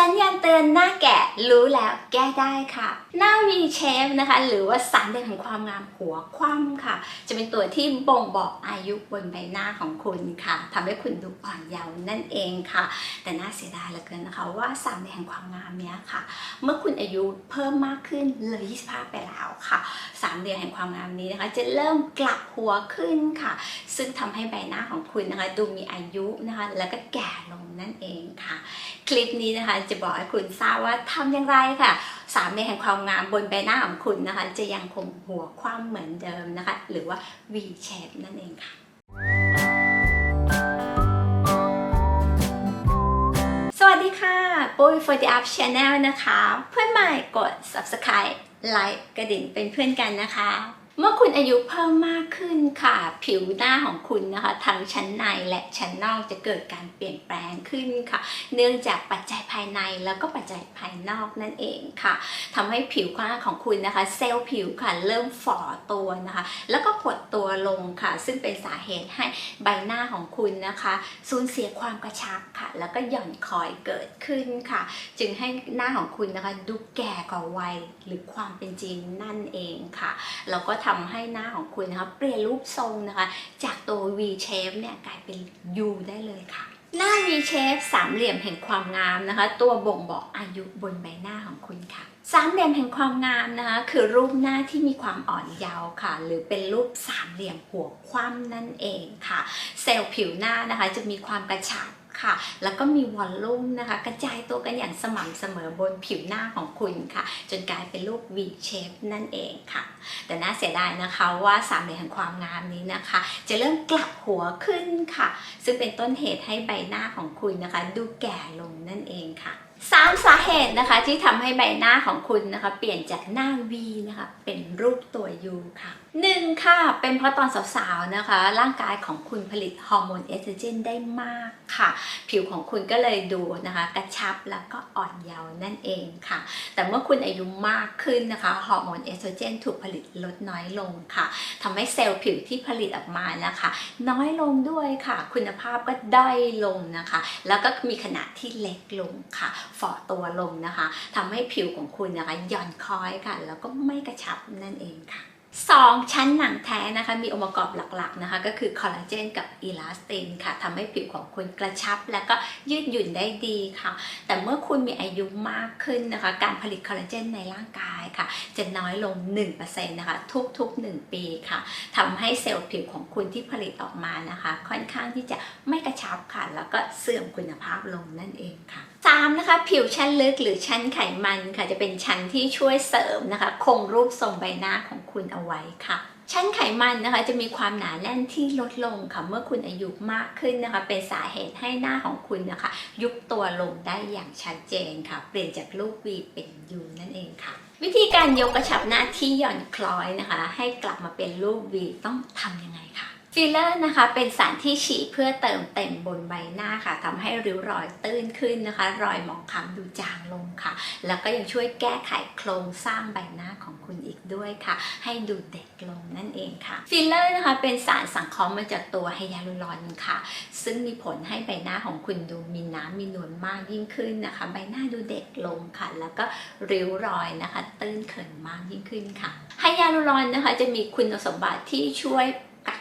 สัญญาณเตือนหน้าแก่รู้แล้วแก้ได้ค่ะ หน้า V shape นะคะ หรือว่าสามเหลี่ยมแห่งความงามหัวคว่ำค่ะ จะเป็นตัวที่บ่งบอกอายุบนใบหน้าของคุณค่ะทำให้คุณดูอ่อนเยาว์นั่นเองค่ะ แต่น่าเสียดายเหลือเกินนะคะว่าสามเหลี่ยมแห่งความงามเนี้ยค่ะ เมื่อคุณอายุเพิ่มมากขึ้นเลย25ไปแล้วค่ะสามเหลี่ยมแห่งความงามนี้นะคะ จะเริ่มกลับหัวขึ้นค่ะ ซึ่งทำให้ใบหน้าของคุณนะคะ ดูมีอายุนะคะ แล้วก็แก่ลงนั่นเอง คลิปนี้นะคะจะบอกให้คุณทราบว่าทำอย่างไรค่ะ สามเหลี่ยมแห่งความงามบนใบหน้าของคุณนะคะ จะยังคงหัวคว่ำเหมือนเดิมนะคะ หรือว่า V shape นั่นเองค่ะสวัสดีค่ะ ปุ้ย for the up channel นะคะ เพื่อนใหม่กด subscribe ไลค์กระดิ่งเป็นเพื่อนกันนะคะ เมื่อคุณอายุเพิ่มมากขึ้นค่ะ ผิวหน้าของคุณนะคะทั้งชั้นในและชั้นนอกจะเกิดการเปลี่ยนแปลงขึ้นค่ะ เนื่องจากปัจจัยภายในแล้วก็ปัจจัยภายนอกนั่นเองค่ะทำให้ผิวหน้าของคุณนะคะ เซลล์ผิวค่ะเริ่มฝ่อตัวนะคะ แล้วก็หดตัวลงค่ะ ซึ่งเป็นสาเหตุให้ใบหน้าของคุณนะคะสูญเสียความกระชับค่ะ แล้วก็หย่อนคอยเกิดขึ้นค่ะ จึงให้หน้าของคุณนะคะดูแก่กว่าวัยหรือความเป็นจริงนั่นเองค่ะแล้วก็ทำให้หน้าของคุณนะคะเปลี่ยนรูปทรงนะคะ จากตัว V shape เนี่ยกลายเป็น U ได้เลยค่ะ หน้า V shape สามเหลี่ยมแห่งความงามนะคะ ตัวบ่งบอกอายุบนใบหน้าของคุณค่ะสามเหลี่ยมแห่งความงามนะคะ คือรูปหน้าที่มีความอ่อนเยาว์ค่ะ หรือเป็นรูปสามเหลี่ยมหัวคว่ำนั่นเองค่ะ เซลล์ผิวหน้านะคะ จะมีความกระชับ ค่ะ แล้วก็มีวอลลุ่มนะคะ กระจายตัวกันอย่างสม่ำเสมอบนผิวหน้าของคุณค่ะ จนกลายเป็นรูป V shape นั่นเองค่ะ แต่น่าเสียดายนะคะว่าสามเหลี่ยมแห่งความงามนี้นะคะ จะเริ่มกลับหัวขึ้นค่ะ ซึ่งเป็นต้นเหตุให้ใบหน้าของคุณนะคะ ดูแก่ลงนั่นเองค่ะ สามสาเหตุนะคะที่ทำให้ใบหน้าของคุณนะคะ เปลี่ยนจากหน้า V นะคะเป็นรูปตัว U ค่ะหนึ่งค่ะ เป็นเพราะตอนสาวๆนะคะ ร่างกายของคุณผลิตฮอร์โมนเอสโตรเจนได้มากค่ะ ผิวของคุณก็เลยดูนะคะ กระชับแล้วก็อ่อนเยาว์นั่นเองค่ะ แต่เมื่อคุณอายุมากขึ้นนะคะฮอร์โมนเอสโตรเจนถูกผลิตลดน้อยลงค่ะทำให้เซลล์ผิวที่ผลิตออกมานะคะ น้อยลงด้วยค่ะ คุณภาพก็ด้อยลงนะคะ แล้วก็มีขนาดที่เล็กลงค่ะฝ่อตัวลงนะคะทำให้ผิวของคุณนะคะหย่อนคล้อยค่ะ แล้วก็ไม่กระชับนั่นเองค่ะ 2 ชั้นหนังแท้นะคะ มีองค์ประกอบหลักๆนะคะ ก็คือคอลลาเจนกับอีลาสตินค่ะทำให้ผิวของคุณกระชับ และก็ยืดหยุ่นได้ดีค่ะ แต่เมื่อคุณมีอายุมากขึ้นนะคะ การผลิตคอลลาเจนในร่างกายค่ะ จะน้อยลง 1%นะคะ ทุกๆ 1 ปีค่ะทำให้เซลล์ผิวของคุณที่ผลิตออกมานะคะ ค่อนข้างที่จะไม่กระชับค่ะ แล้วก็เสื่อมคุณภาพลงนั่นเองค่ะ3นะคะผิวชั้นลึกหรือชั้นไขมันค่ะ จะเป็นชั้นที่ช่วยเสริมนะคะ คงรูปทรงใบหน้าของ คุณเอาไว้ค่ะ ชั้นไขมันนะคะจะมีความหนาแน่นที่ลดลงค่ะเมื่อคุณอายุมากขึ้นนะคะ เป็นสาเหตุให้หน้าของคุณนะคะ ยุบตัวลงได้อย่างชัดเจนค่ะ เปลี่ยนจากรูป V เป็น U นั่นเองค่ะวิธีการยกกระชับหน้าที่หย่อนคล้อยนะคะ ให้กลับมาเป็นรูป V ต้องทำยังไงคะฟิลเลอร์นะคะเป็นสารที่ฉีดเพื่อเติมเต็มบนใบหน้าค่ะทำให้ริ้วรอยตื้นขึ้นนะคะ รอยหมองคล้ำดูจางลงค่ะ แล้วก็ยังช่วยแก้ไขโครงสร้างใบหน้าของคุณ ด้วยค่ะ ให้ดูเด็กลงนั่นเองค่ะ ฟิลเลอร์นะคะเป็นสารสังเคราะห์มาจากตัวไฮยาลูรอนค่ะ ซึ่งมีผลให้ใบหน้าของคุณดูมีน้ำมีนวลมากยิ่งขึ้นนะคะ ใบหน้าดูเด็กลงค่ะ แล้วก็ริ้วรอยนะคะ ตื้นเขินมากยิ่งขึ้นค่ะไฮยาลูรอนนะคะจะมีคุณสมบัติที่ช่วย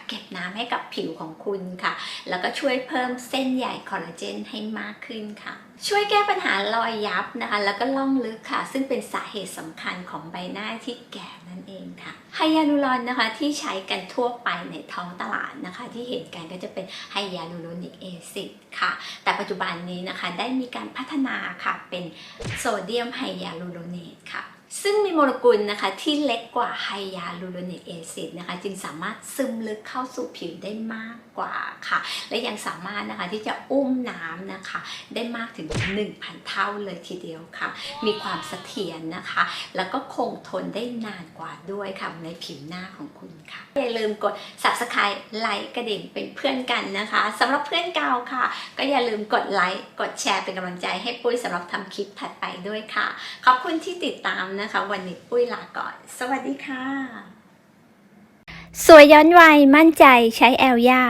เก็บน้ำให้กับผิวของคุณค่ะ แล้วก็ช่วยเพิ่มเส้นใยคอลลาเจนให้มากขึ้นค่ะ ช่วยแก้ปัญหารอยยับนะคะ แล้วก็ล่องลึกค่ะ ซึ่งเป็นสาเหตุสำคัญของใบหน้าที่แก่นั่นเองค่ะไฮยาลูรอนนะคะที่ใช้กันทั่วไปในท้องตลาดนะคะ ที่เห็นกันก็จะเป็นไฮยาลูโรนิกแอซิดค่ะ แต่ปัจจุบันนี้นะคะได้มีการพัฒนาค่ะเป็นโซเดียมไฮยาลูโรเนตค่ะ ซึ่งมีโมเลกุลนะคะที่เล็กกว่าไฮยาลูโรนิกแอซิดนะคะจึงสามารถซึมลึกเข้าสู่ผิวได้มากกว่าค่ะ และยังสามารถนะคะที่จะอุ้มน้ำนะคะ ได้มากถึง 1,000 เท่าเลยทีเดียวค่ะ มีความเสถียรนะคะ แล้วก็คงทนได้นานกว่าด้วยค่ะในผิวหน้าของคุณค่ะ อย่าลืมกด subscribe ไลค์กระดิ่งเป็นเพื่อนกันนะคะสำหรับเพื่อนเก่าค่ะ ก็อย่าลืมกดไลค์กดแชร์เป็นกำลังใจให้ปุ้ยสำหรับทำคลิปถัดไปด้วยค่ะ ขอบคุณที่ติดตามนะคะ วันนี้ปุ้ยลาก่อน สวัสดีค่ะ สวยย้อนวัยมั่นใจใช้แอลยา